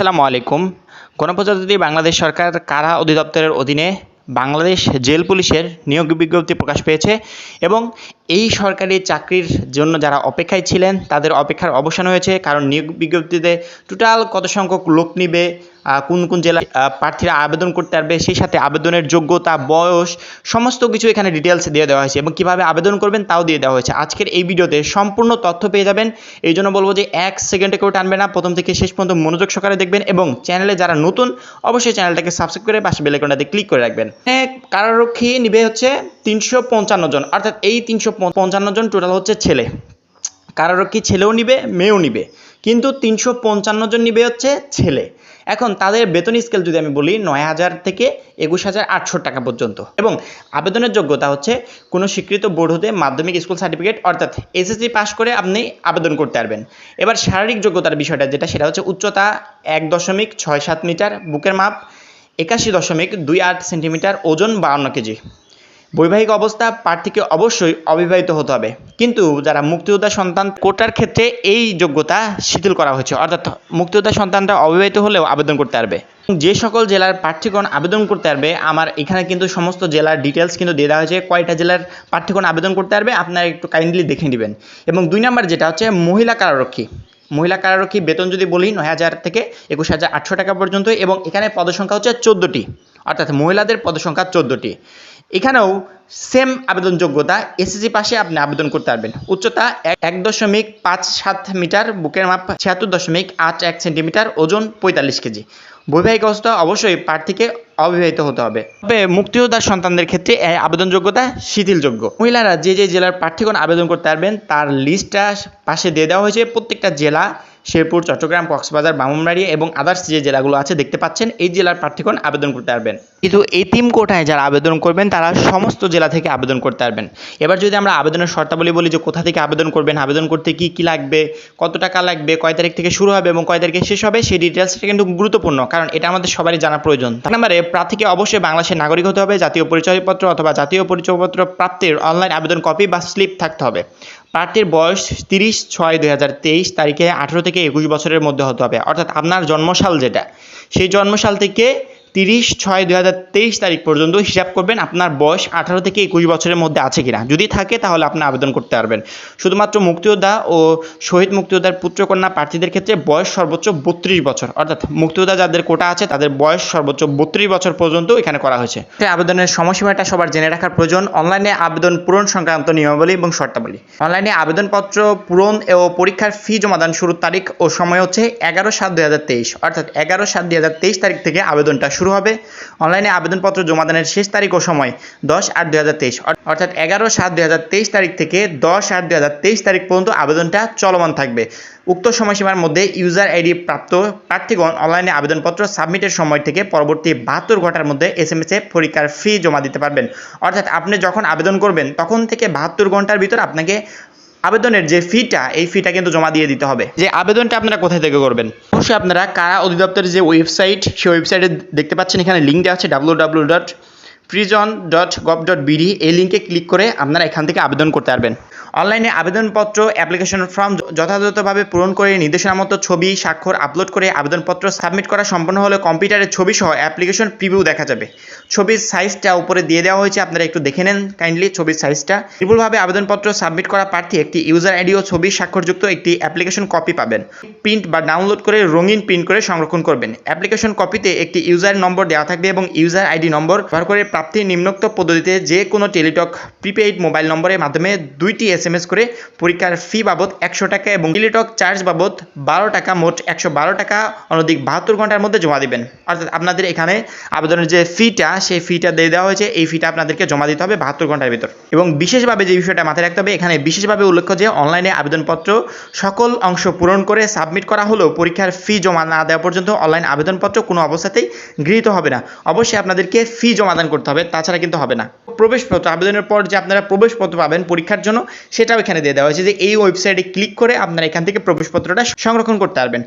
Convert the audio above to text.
আসসালামু আলাইকুম। গণপ্রজাতন্ত্রী বাংলাদেশ সরকার কারা অধিদপ্তরের অধীনে বাংলাদেশ জেল পুলিশের নিয়োগ বিজ্ঞপ্তি প্রকাশ পেয়েছে এবং এই সরকারি চাকরির জন্য যারা অপেক্ষায় ছিলেন, তাদের অপেক্ষার অবসান হয়েছে, কারণ নিয়োগ বিজ্ঞপ্তিতে টোটাল কত সংখ্যক লোক নিবে কোন কোন জেলায় প্রার্থীরা আবেদন করতে পারবে, সেই সাথে আবেদনের যোগ্যতা, বয়স, সমস্ত কিছু এখানে ডিটেলস দিয়ে দেওয়া হয়েছে এবং কীভাবে আবেদন করবেন তাও দিয়ে দেওয়া হয়েছে। আজকের এই ভিডিওতে সম্পূর্ণ তথ্য পেয়ে যাবেন। এই জন্য বলব যে এক সেকেন্ডে কেউ টানবে না। প্রথম থেকে শেষ পর্যন্ত মনোযোগ সহকারে দেখবেন এবং চ্যানেলে যারা নতুন, অবশ্যই চ্যানেলটাকে সাবস্ক্রাইব করে পাশে বেলাইকনটাতে ক্লিক করে রাখবেন। কারারক্ষী নিবে হচ্ছে তিনশো পঞ্চান্ন জন। অর্থাৎ এই তিনশো পঞ্চান্ন জন টোটাল হচ্ছে ছেলে। কারারক্ষী ছেলেও নিবে, মেয়েও নিবে। কিন্তু তিনশো পঞ্চান্ন জন নিবে হচ্ছে ছেলে। এখন তাদের বেতন স্কেল যদি আমি বলি, নয় হাজার থেকে একুশ হাজার আটশো টাকা পর্যন্ত। এবং আবেদনের যোগ্যতা হচ্ছে কোনো স্বীকৃত বোর্ড হতে মাধ্যমিক স্কুল সার্টিফিকেট, অর্থাৎ এসএসসি পাস করে আপনি আবেদন করতে পারবেন। এবার শারীরিক যোগ্যতার বিষয়টা যেটা, সেটা হচ্ছে উচ্চতা এক দশমিক ছয় সাত মিটার, বুকের মাপ একাশি দশমিক দুই আট সেন্টিমিটার, ওজন বাউন্ন কেজি। বৈবাহিক অবস্থা প্রার্থীকে অবশ্যই অবিবাহিত হতে হবে। কিন্তু যারা মুক্তিযোদ্ধা সন্তান কোটার ক্ষেত্রে এই যোগ্যতা শিথিল করা হয়েছে, অর্থাৎ মুক্তিযোদ্ধা সন্তানটা অবিবাহিত হলেও আবেদন করতে পারবে। যে সকল জেলার প্রার্থীগণ আবেদন করতে পারবে, আমার এখানে কিন্তু সমস্ত জেলার ডিটেলস কিন্তু দিয়ে দেওয়া হয়েছে, কয়টা জেলার প্রার্থীগণ আবেদন করতে পারবে, আপনারা একটু কাইন্ডলি দেখে নেবেন। এবং দুই নম্বর যেটা হচ্ছে, মহিলা কারারক্ষী। মহিলা কারারক্ষী বেতন যদি বলি নয় হাজার থেকে একুশ হাজার আটশো টাকা পর্যন্ত, এবং এখানে পদসংখ্যা হচ্ছে চোদ্দোটি। অর্থাৎ মহিলাদের পদসংখ্যা চোদ্দোটি। এখানেও সেম আবেদন যোগ্যতা এসএসসি পাশে আপনি আবেদন করতে পারবেন। উচ্চতা এক- দশমিক পাঁচ সাত মিটার, বুকের মাপ ছিয়াত্তর দশমিক আট এক সেন্টিমিটার, ওজন পঁয়তাল্লিশ কেজি। বৈবাহিক অবস্থা অবশ্যই প্রার্থীকে অবিবাহিত হতে হবে। তবে মুক্তিযোদ্ধার সন্তানদের ক্ষেত্রে এই আবেদন যোগ্যতা শিথিলযোগ্য। মহিলারা যে যে জেলার প্রার্থীগণ আবেদন করতে পারবেন, তার লিস্টটা পাশে দিয়ে দেওয়া হয়েছে। প্রত্যেকটা জেলা শেরপুর, চট্টগ্রাম, কক্সবাজার বামুনবাড়িয়া এবং আদার্স যে জেলাগুলো আছে দেখতে পাচ্ছেন, এই জেলার প্রার্থীগণ আবেদন করতে পারবেন। কিন্তু এতিম কোটায় যারা আবেদন করবেন, তারা সমস্ত জেলা থেকে আবেদন করতে পারবেন। এবার যদি আমরা আবেদনের শর্তাবলী বলি যে কোথা থেকে আবেদন করবেন, আবেদন করতে কি কি লাগবে, কত টাকা লাগবে, কয় তারিখ থেকে শুরু হবে এবং কয় তারিখে শেষ হবে, সেই ডিটেলসটা কিন্তু গুরুত্বপূর্ণ, কারণ এটা আমাদের সবারই জানা প্রয়োজন। তার নম্বরে প্রার্থীকে অবশ্যই বাংলাদেশের নাগরিক হতে হবে, জাতীয় পরিচয়পত্র অথবা জাতীয় পরিচয়পত্র প্রাপ্তির অনলাইন আবেদন কপি বা স্লিপ থাকতে হবে। প্রার্থীর বয়স তিরিশ ছয় দুই তারিখে আঠেরো একুশ বছরের মধ্যে হতে হবে। অর্থাৎ আপনার জন্মসাল যেটা সেই জন্মসাল থেকে তিরিশ ছয় দুই হাজার তেইশ তারিখ পর্যন্ত হিসাব করবেন আপনার বয়স আঠারো থেকে একুশ বছরের মধ্যে আছে কিনা। যদি থাকে তাহলে আপনি আবেদন করতে পারবেন। শুধুমাত্র মুক্তিযোদ্ধা ও শহীদ মুক্তিযোদ্ধার পুত্রকন্যা প্রার্থীদের ক্ষেত্রে বয়স সর্বোচ্চ বত্রিশ বছর। অর্থাৎ মুক্তিযোদ্ধা যাদের কোটা আছে তাদের বয়স সর্বোচ্চ বত্রিশ বছর পর্যন্ত এখানে করা হয়েছে। আবেদনের সময়সীমাটা সবার জেনে রাখার প্রয়োজন। অনলাইনে আবেদন পূরণ সংক্রান্ত নিয়মাবলী এবং শর্তাবলী। অনলাইনে আবেদনপত্র পূরণ ও পরীক্ষার ফি জমাদান শুরুর তারিখ ও সময় হচ্ছে এগারো সাত দুই তেইশ। অর্থাৎ এগারো সাত দুই তেইশ তারিখ থেকে আবেদনটা শুরু হবে। অনলাইনে আবেদনপত্র জমাদানের শেষ তারিখ ও সময় দশ আট দুই হাজার তেইশ। অর্থাৎ এগারো সাত দুই হাজার তেইশ তারিখ থেকে দশ আট দুই হাজার তেইশ তারিখ পর্যন্ত আবেদনটা চলমান থাকবে। উক্ত সময়সীমার মধ্যে ইউজার আইডি প্রাপ্ত প্রার্থীগণ অনলাইনে আবেদনপত্র সাবমিটের সময় থেকে পরবর্তী বাহাত্তর ঘণ্টার মধ্যে এস এম এস এ পরীক্ষার ফি জমা দিতে পারবেন। অর্থাৎ আপনি যখন আবেদন করবেন, তখন থেকে বাহাত্তর ঘণ্টার ভিতর আপনাকে আবেদনের যে ফিটা এই ফিটা কিন্তু জমা দিয়ে দিতে হবে। যে আবেদনটা আপনারা কোথায় থেকে করবেন? অবশ্যই আপনারা কারা অধিদপ্তরের যে ওয়েবসাইট সেই ওয়েবসাইটে দেখতে পাচ্ছেন, এখানে লিঙ্ক দেওয়া আছে W W dot prison dot gov dot BD এই লিঙ্কে ক্লিক করে আপনারা এখান থেকে আবেদন করতে পারবেন। অনলাইনে আবেদনপত্র অ্যাপ্লিকেশন ফর্ম যথাযথভাবে পূরণ করে নির্দেশনা মতো ছবি, স্বাক্ষর আপলোড করে আবেদনপত্র সাবমিট করা সম্পন্ন হলে কম্পিউটারের ছবি সহ অ্যাপ্লিকেশন প্রিভিউ দেখা যাবে। ছবির সাইজটা উপরে দিয়ে দেওয়া হয়েছে, আপনারা একটু দেখে নেন কাইন্ডলি ছবির সাইজটা। বিপুলভাবে আবেদনপত্র সাবমিট করা প্রার্থী একটি ইউজার আইডি ও ছবির স্বাক্ষরযুক্ত একটি অ্যাপ্লিকেশন কপি পাবেন। প্রিন্ট বা ডাউনলোড করে রঙিন প্রিন্ট করে সংরক্ষণ করবেন। অ্যাপ্লিকেশন কপিতে একটি ইউজার নম্বর দেওয়া থাকবে এবং ইউজার আইডি নম্বর ব্যবহার করে প্রাপ্তির নিম্নোক্ত পদ্ধতিতে যে কোনো টেলিটক প্রিপেইড মোবাইল নম্বরের মাধ্যমে দুইটি এস করে পরীক্ষার ফি বাবদ একশো টাকা এবং টেলিটক চার্জ বাবদ বারো টাকা, মোট একশো বারো টাকা, অনধিক বাহাত্তর ঘণ্টার মধ্যে জমা দিবেন। অর্থাৎ আপনাদের এখানে আবেদনের যে ফিটা সেই ফিটা দিয়ে দেওয়া হয়েছে। এই ফিটা আপনাদেরকে জমা দিতে হবে বাহাত্তর ঘণ্টার ভিতর। এবং বিশেষভাবে যে বিষয়টা মাথায় রাখতে হবে, এখানে বিশেষভাবে উল্লেখ্য যে অনলাইনে আবেদনপত্র সকল অংশ পূরণ করে সাবমিট করা হলেও পরীক্ষার ফি জমা না দেওয়া পর্যন্ত অনলাইন আবেদনপত্র কোনো অবস্থাতেই গৃহীত হবে না। অবশ্যই আপনাদেরকে ফি জমাদান করতে হবে, তাছাড়া কিন্তু হবে না। প্রবেশপত্র আবেদনের পর যে আপনারা প্রবেশপত্র পাবেন পরীক্ষার জন্য, সেটাও এখানে দিয়ে দেওয়া হয়েছে যে এই ওয়েবসাইটে ক্লিক করে আপনারা এখান থেকে প্রবেশপত্রটা সংরক্ষণ করতে পারবেন।